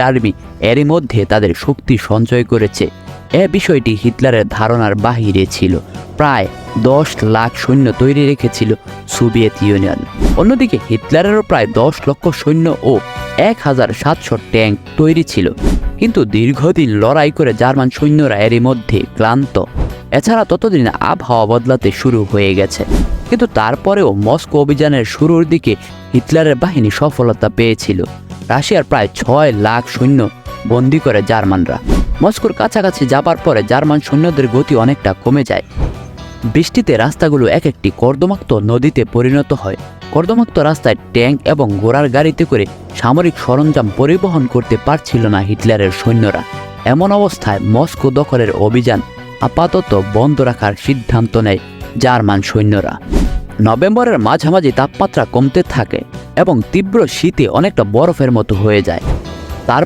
Army এরই মধ্যে তাদের শক্তি সঞ্চয় করেছে। এ বিষয়টি হিটলারের ধারণার বাহিরে ছিল। প্রায় দশ লাখ সৈন্য তৈরি রেখেছিল সোভিয়েত ইউনিয়ন। অন্যদিকে হিটলারেরও প্রায় দশ লক্ষ সৈন্য ও এক হাজার সাতশো ট্যাঙ্ক তৈরি ছিল। কিন্তু দীর্ঘদিন লড়াই করে জার্মান সৈন্যরা এরই মধ্যে ক্লান্ত। এছাড়া ততদিন আবহাওয়া বদলাতে শুরু হয়ে গেছে। কিন্তু তারপরেও মস্কো অভিযানের শুরুর দিকে হিটলারের বাহিনী সফলতা পেয়েছিল। রাশিয়ার প্রায় ছয় লাখ সৈন্য বন্দি করে জার্মানরা। মস্কোর কাছাকাছি যাবার পরে জার্মান সৈন্যদের গতি অনেকটা কমে যায়। বৃষ্টিতে রাস্তাগুলো এক একটি কর্দমাক্ত নদীতে পরিণত হয়। কর্দমাক্ত রাস্তায় ট্যাঙ্ক এবং ঘোড়ার গাড়িতে করে সামরিক সরঞ্জাম পরিবহন করতে পারছিল না হিটলারের সৈন্যরা। এমন অবস্থায় মস্কো দখলের অভিযান আপাতত বন্ধ রাখার সিদ্ধান্ত নেয় জার্মান সৈন্যরা। নভেম্বরের মাঝামাঝি তাপমাত্রা কমতে থাকে এবং তীব্র শীতে অনেকটা বরফের মতো হয়ে যায়। তারপর